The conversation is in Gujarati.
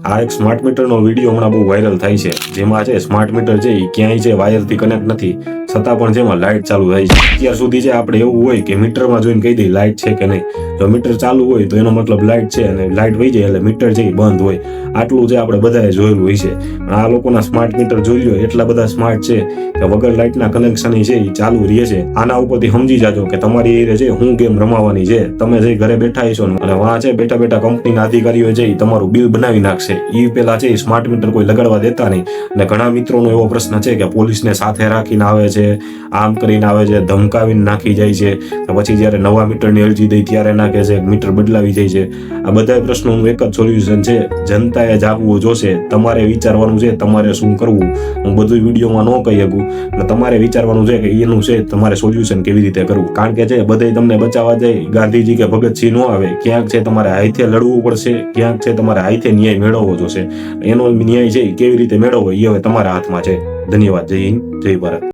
આ એક સ્માર્ટ મીટરનો વીડિયો હમણાં બહુ વાયરલ થાય છે. જેમાં છે સ્માર્ટ મીટર છે એ ક્યાંય છે વાયરથી કનેક્ટ નથી. છતાં પણ જેમાં લાઇટ ચાલુ થાય છે. અત્યાર સુધી છે આપણે એવું હોય કે મીટરમાં જોઈને કહી દઈએ લાઇટ છે કે નહીં. જો મીટર ચાલુ હોય તો એનો મતલબ લાઇટ છે અને લાઇટ વહી જાય એટલે મીટર છે એ બંધ હોય. આટલું જે આપણે બધાએ જોયેલું હોય છે. પણ આ લોકોના સ્માર્ટ મીટર જોઈ લો એટલા બધા સ્માર્ટ છે કે વગર લાઇટના કનેક્શન છે એ ચાલુ રહે છે. આના ઉપરથી સમજી જાજો કે તમારી એ છે હું ગેમ રમાવાની છે? તમે જે ઘરે બેઠા ને, અને વાં છે બેઠા બેઠા કંપનીના અધિકારીઓ છે એ તમારું બિલ બનાવી નાખશે. એ પેલા છે સ્માર્ટ મીટર કોઈ લગાડવા દેતા નહીં. અને ઘણા મિત્રોનો એવો પ્રશ્ન છે કે પોલીસને સાથે રાખીને આવે છે, આમ કરીને આવે છે, ધમકાવીને નાખી જાય છે. પછી જ્યારે નવા મીટરની અરજી દઈ ત્યારે નાખે છે મીટર બદલાવી જાય છે. આ બધા પ્રશ્નોનું એક જ સોલ્યુશન છે, જનતાએ જાગવું જોશે. તમારે વિચારવાનું છે, તમારે શું કરવું? હું બધું વિડીયોમાં ન કહી શકું. અને તમારે વિચારવાનું છે કે એનું છે, તમારે સોલ્યુશન કેવી રીતે કરવું? કારણ કે છે બધે તમને બચાવવા જાય. ગાંધીજી કે ભગતસિંહ ન આવે. ક્યાંક છે, તમારે હાથે લડવું પડશે, ક્યાંક છે, તમારે હાથે ન્યાય મેળવવો જોશે. એનો ન્યાય છે કેવી રીતે મેળવવો એ હવે તમારા હાથમાં છે. ધન્યવાદ. જય હિન્દ. જય ભારત.